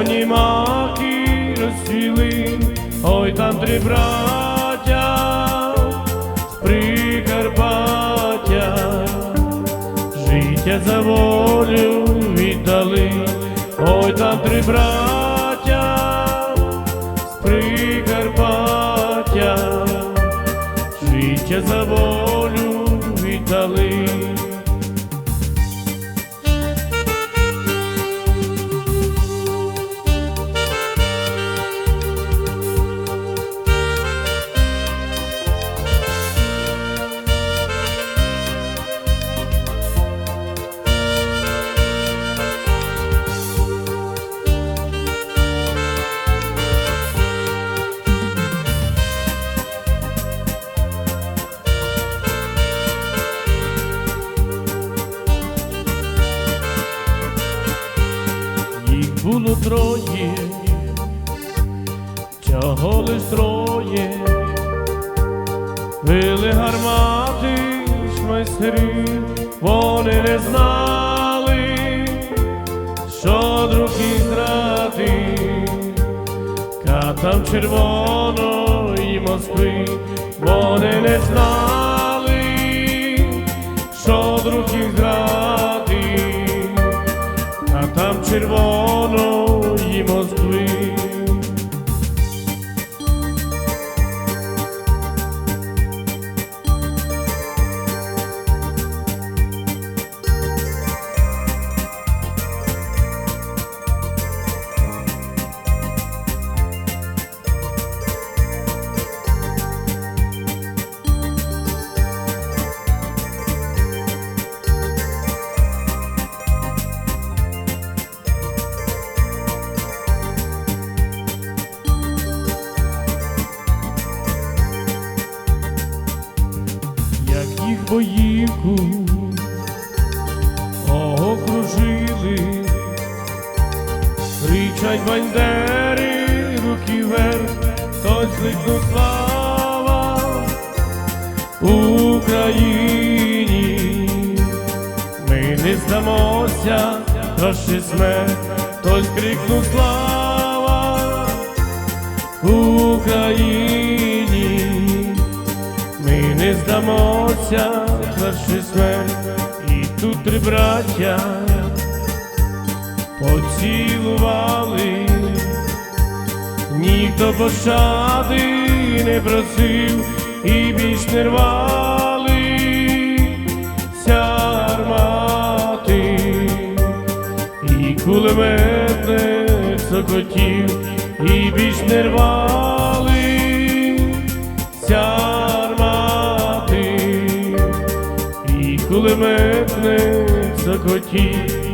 червоні маки розсіли, ой там три браття з Прикарпаття, життя за волю віддали, ой там три браття було троє, чого лиш троє, били гармати ж майстри, вони не знали, що друг їх зради, катам червоної Москви, вони не знали, czerwoną боївку окружили, кричать бандери, руки вверх, хтось кликнув слава Україні, ми не здамося, краще смерть, хтось крикнув слава Україні. Не здамося, краще смерть, і тут три браття поцілували, ніхто пощади не просив і більш не рвали. Ся армати, і кулеметник сокотів, і більш не рвали кулеметник закотів.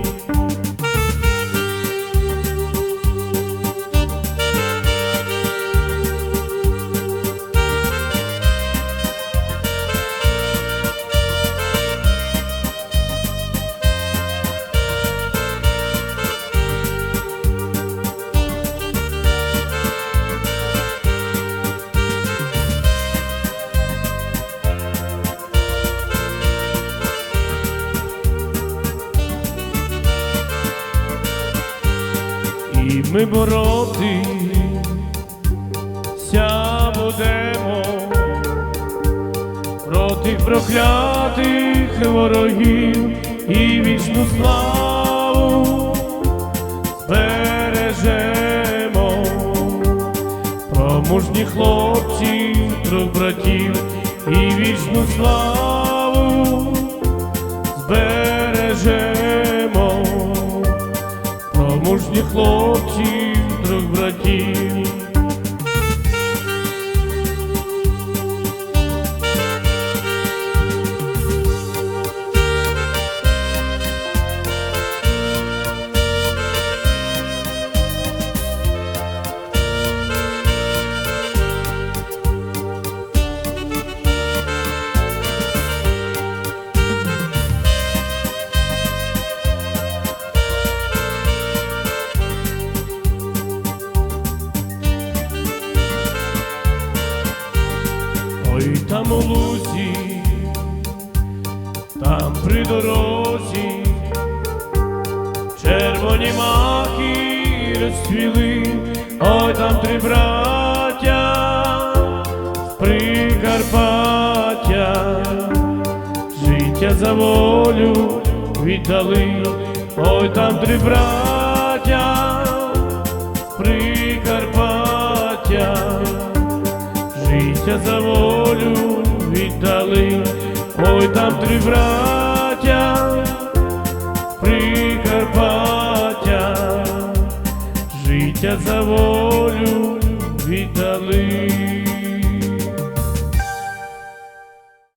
Ми боротися будемо проти проклятих ворогів і вічну славу збережемо. Про мужні хлопців, трьох братів і вічну славу збережемо мужні хлопців, там у лузі, там при дорозі, червоні маки розцвіли, ой там три браття з Прикарпаття, життя за волю віддали, ой там три браття там три браття Прикарпаття, життя за волю віддали.